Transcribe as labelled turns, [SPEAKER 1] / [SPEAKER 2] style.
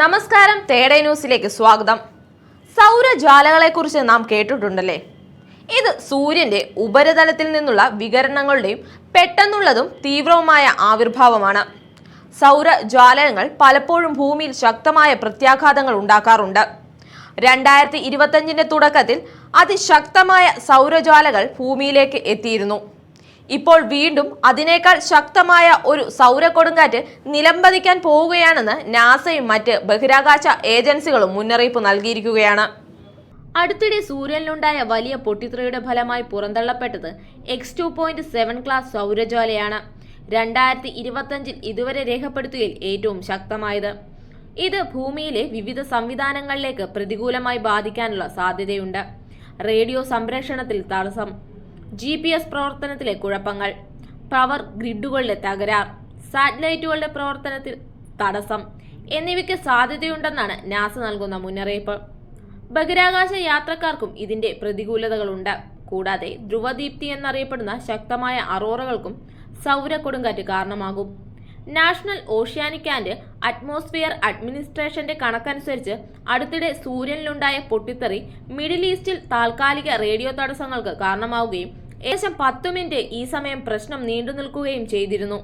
[SPEAKER 1] നമസ്കാരം തേടേ ന്യൂസിലേക്ക് സ്വാഗതം. സൗരജ്വാലകളെക്കുറിച്ച് നാം കേട്ടിട്ടുണ്ടല്ലേ? ഇത് സൂര്യന്റെ ഉപരിതലത്തിൽ നിന്നുള്ള വികരണങ്ങളുടെയും പെട്ടെന്നുള്ളതും തീവ്രവുമായ ആവിർഭാവമാണ്. സൗരജ്വാലകങ്ങൾ പലപ്പോഴും ഭൂമിയിൽ ശക്തമായ പ്രത്യാഘാതങ്ങൾ ഉണ്ടാക്കാറുണ്ട്. രണ്ടായിരത്തി ഇരുപത്തഞ്ചിന്റെ തുടക്കത്തിൽ അതിശക്തമായ സൗരജ്വാലകൾ ഭൂമിയിലേക്ക് എത്തിയിരുന്നു. ഇപ്പോൾ വീണ്ടും അതിനേക്കാൾ ശക്തമായ ഒരു സൗര കൊടുങ്കാറ്റ് നിലംപതിക്കാൻ പോവുകയാണെന്ന് നാസയും മറ്റ് ബഹിരാകാശ ഏജൻസികളും മുന്നറിയിപ്പ് നൽകിയിരിക്കുകയാണ്. അടുത്തിടെ സൂര്യനിലുണ്ടായ വലിയ പൊട്ടിത്തെറിയുടെ ഫലമായി പുറന്തള്ളപ്പെട്ടത് X two point seven class സൗരജ്വാലയാണ്. രണ്ടായിരത്തി ഇരുപത്തഞ്ചിൽ ഇതുവരെ രേഖപ്പെടുത്തുകയിൽ ഏറ്റവും ശക്തമായത്. ഇത് ഭൂമിയിലെ വിവിധ സംവിധാനങ്ങളിലേക്ക് പ്രതികൂലമായി ബാധിക്കാനുള്ള സാധ്യതയുണ്ട്. റേഡിയോ സംപ്രേഷണത്തിൽ തടസ്സം. ജി പി എസ് പ്രവർത്തനത്തിലെ കുഴപ്പങ്ങൾ. പവർ ഗ്രിഡുകളിലെ തകരാർ സാറ്റലൈറ്റുകളുടെ പ്രവർത്തനത്തിൽ തടസ്സം എന്നിവയ്ക്ക് സാധ്യതയുണ്ടെന്നാണ് നാസ നൽകുന്ന മുന്നറിയിപ്പ്. ബഹിരാകാശ യാത്രക്കാർക്കും ഇതിന്റെ പ്രതികൂലതകളുണ്ട്. കൂടാതെ ധ്രുവദീപ്തി എന്നറിയപ്പെടുന്ന ശക്തമായ അറോറകൾക്കും സൗര കൊടുങ്കാറ്റ് കാരണമാകും. നാഷണൽ ഓഷ്യാനിക് ആൻഡ് അറ്റ്മോസ്ഫിയർ അഡ്മിനിസ്ട്രേഷന്റെ കണക്കനുസരിച്ച് അടുത്തിടെ സൂര്യനിലുണ്ടായ പൊട്ടിത്തെറി മിഡിൽ ഈസ്റ്റിൽ താൽക്കാലിക റേഡിയോ തടസ്സങ്ങൾക്ക് കാരണമാവുകയും ഏകദേശം പത്ത് മിനിറ്റ് ഈ സമയം പ്രശ്നം നീണ്ടു നിൽക്കുകയും ചെയ്തിരുന്നു.